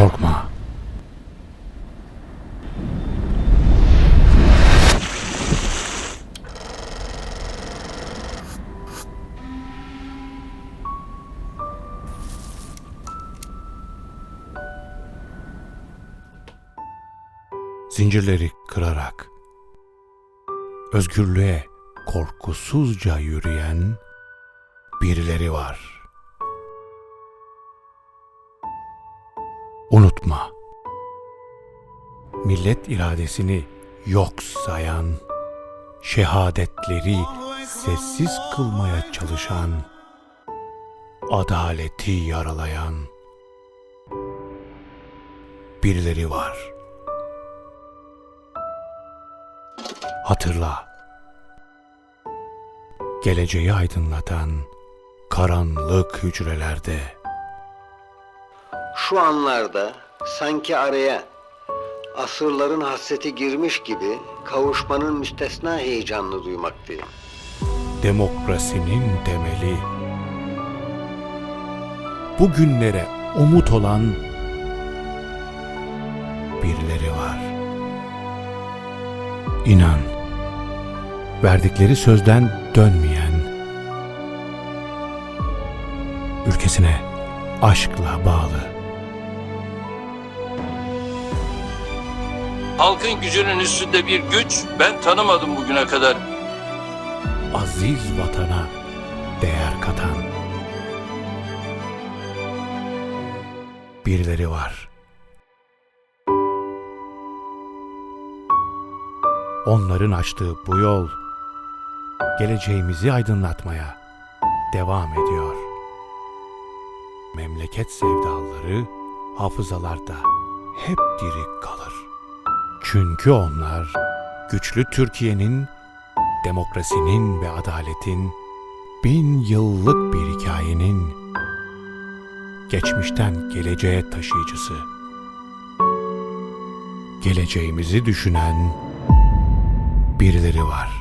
Korkma. Zincirleri kırarak özgürlüğe korkusuzca yürüyen birileri var. Unutma. Millet iradesini yok sayan, şehadetleri sessiz kılmaya çalışan, adaleti yaralayan birileri var. Hatırla. Geleceği aydınlatan karanlık hücrelerde Şu anlarda sanki araya asırların hasreti girmiş gibi kavuşmanın müstesna heyecanını duymaktayım. demokrasinin temeli. Bugünlere umut olan birileri var. İnan, verdikleri sözden dönmeyen, ülkesine aşkla bağlı. Halkın gücünün üstünde bir güç ben tanımadım bugüne kadar. aziz vatana değer katan birileri var. Onların açtığı bu yol geleceğimizi aydınlatmaya devam ediyor. Memleket sevdaları hafızalarda hep diri kalır. Çünkü onlar güçlü Türkiye'nin demokrasinin ve adaletin bin yıllık bir hikayenin geçmişten geleceğe taşıyıcısı. Geleceğimizi düşünen birileri var.